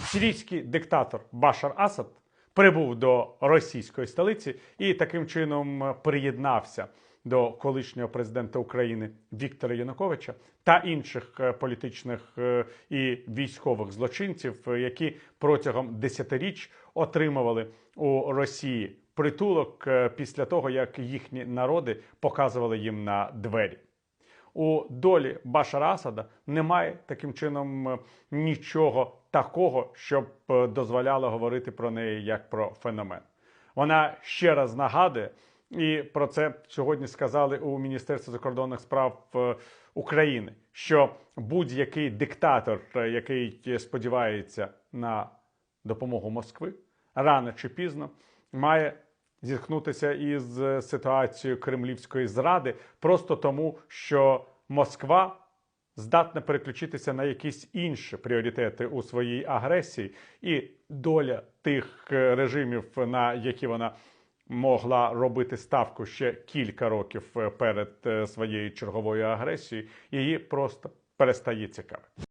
Сирійський диктатор Башар Асад прибув до російської столиці і таким чином приєднався до колишнього президента України Віктора Януковича та інших е, політичних е, і військових злочинців, е, які протягом десятиріч отримували у Росії притулок е, після того, як їхні народи показували їм на двері. У долі Башара Асада немає таким чином е, нічого такого, щоб е, дозволяло говорити про неї як про феномен. Вона ще раз нагадує, і про це сьогодні сказали у Міністерстві закордонних справ е, України, що будь-який диктатор, який сподівається на допомогу Москви, рано чи пізно має зіткнутися із ситуацією кремлівської зради просто тому, що Москва здатна переключитися на якісь інші пріоритети у своїй агресії, і доля тих е, режимів, на які вона могла робити ставку ще кілька років е, перед е, своєю черговою агресією, її просто перестає цікавити.